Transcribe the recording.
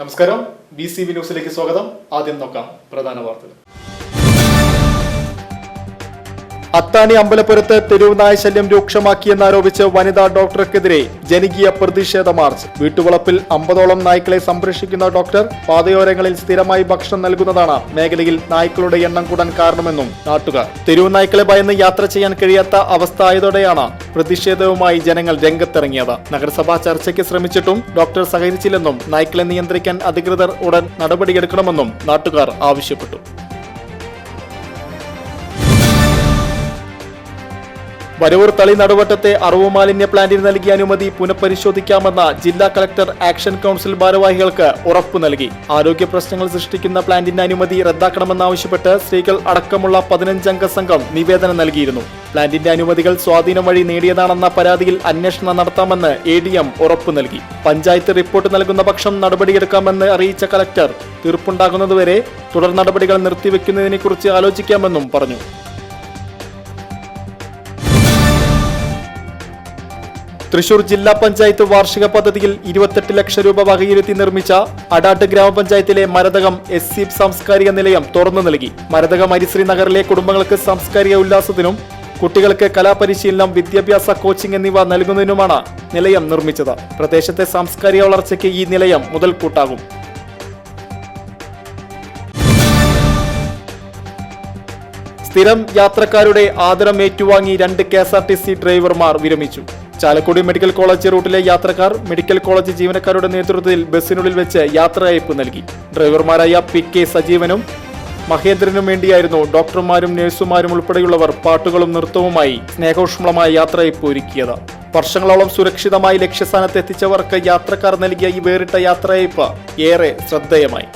നമസ്കാരം. B C B ന്യൂസിലേക്ക് സ്വാഗതം. ആദ്യം നോക്കാം പ്രധാന വാർത്തകൾ. അത്താണി അമ്പലപുരത്ത് തെരുവുനായ ശല്യം രൂക്ഷമാക്കിയെന്നാരോപിച്ച് വനിതാ ഡോക്ടർക്കെതിരെ ജനകീയ പ്രതിഷേധ മാർച്ച്. വീട്ടുവളപ്പിൽ അമ്പതോളം നായ്ക്കളെ സംരക്ഷിക്കുന്ന ഡോക്ടർ പാതയോരങ്ങളിൽ സ്ഥിരമായി ഭക്ഷണം നൽകുന്നതാണ് മേഖലയിൽ നായ്ക്കളുടെ എണ്ണം കൂടാൻ കാരണമെന്നും നാട്ടുകാർ. തെരുവ് നായ്ക്കളെ ഭയന്ന് യാത്ര ചെയ്യാൻ കഴിയാത്ത അവസ്ഥ ആയതോടെയാണ് പ്രതിഷേധവുമായി ജനങ്ങൾ രംഗത്തിറങ്ങിയത്. നഗരസഭാ ചർച്ചയ്ക്ക് ശ്രമിച്ചിട്ടും ഡോക്ടർ സഹകരിച്ചില്ലെന്നും നായ്ക്കളെ നിയന്ത്രിക്കാൻ അധികൃതർ ഉടൻ നടപടിയെടുക്കണമെന്നും നാട്ടുകാർ ആവശ്യപ്പെട്ടു. വരവൂർ തളി നടുവട്ടത്തെ അറിവ് മാലിന്യ പ്ലാന്റിന് നൽകിയ അനുമതി പുനഃപരിശോധിക്കാമെന്ന ജില്ലാ കളക്ടർ ആക്ഷൻ കൗൺസിൽ ഭാരവാഹികൾക്ക് ഉറപ്പു നൽകി. ആരോഗ്യ പ്രശ്നങ്ങൾ സൃഷ്ടിക്കുന്ന പ്ലാന്റിന്റെ അനുമതി റദ്ദാക്കണമെന്നാവശ്യപ്പെട്ട് സ്ത്രീകൾ അടക്കമുള്ള പതിനഞ്ചംഗ സംഘം നിവേദനം നൽകിയിരുന്നു. പ്ലാന്റിന്റെ അനുമതികൾ സ്വാധീനം വഴി നേടിയതാണെന്ന പരാതിയിൽ അന്വേഷണം നടത്താമെന്ന് എ ഡി എം ഉറപ്പു നൽകി. പഞ്ചായത്ത് റിപ്പോർട്ട് നൽകുന്ന പക്ഷം നടപടിയെടുക്കാമെന്ന് അറിയിച്ച കളക്ടർ തീർപ്പുണ്ടാകുന്നതുവരെ തുടർ നടപടികൾ നിർത്തിവെക്കുന്നതിനെക്കുറിച്ച് ആലോചിക്കാമെന്നും പറഞ്ഞു. തൃശൂർ ജില്ലാ പഞ്ചായത്ത് വാർഷിക പദ്ധതിയിൽ ഇരുപത്തെട്ട് ലക്ഷം രൂപ വകയിരുത്തി നിർമ്മിച്ച അടാട്ട് ഗ്രാമപഞ്ചായത്തിലെ മരതകം എസ് സി സാംസ്കാരിക നിലയം തുറന്നു നൽകി. മരതകം അരിശ്രീ നഗറിലെ കുടുംബങ്ങൾക്ക് സാംസ്കാരിക ഉല്ലാസത്തിനും കുട്ടികൾക്ക് കലാപരിശീലനം വിദ്യാഭ്യാസ കോച്ചിംഗ് എന്നിവ നൽകുന്നതിനുമാണ് നിലയം നിർമ്മിച്ചത്. പ്രദേശത്തെ സാംസ്കാരിക വളർച്ചയ്ക്ക് ഈ നിലയം മുതൽക്കൂട്ടാകും. സ്ഥിരം യാത്രക്കാരുടെ ആദരം ഏറ്റുവാങ്ങി രണ്ട് K S R T C ഡ്രൈവർമാർ വിരമിച്ചു. ചാലക്കുടി മെഡിക്കൽ കോളേജ് റൂട്ടിലെ യാത്രക്കാർ മെഡിക്കൽ കോളേജ് ജീവനക്കാരുടെ നേതൃത്വത്തിൽ ബസ്സിനുള്ളിൽ വെച്ച് യാത്രയയപ്പ് നൽകി. ഡ്രൈവർമാരായ പി കെ സജീവനും മഹേന്ദ്രനും വേണ്ടിയായിരുന്നു ഡോക്ടർമാരും നഴ്സുമാരും ഉൾപ്പെടെയുള്ളവർ പാട്ടുകളും നൃത്തവുമായി സ്നേഹോഷ്മളമായ യാത്രയയപ്പ് ഒരുക്കിയത്. വർഷങ്ങളോളം സുരക്ഷിതമായി ലക്ഷ്യസ്ഥാനത്ത് എത്തിച്ചവർക്ക് യാത്രക്കാർ നൽകിയ ഈ വേറിട്ട യാത്രയപ്പ് ഏറെ ശ്രദ്ധേയമായി.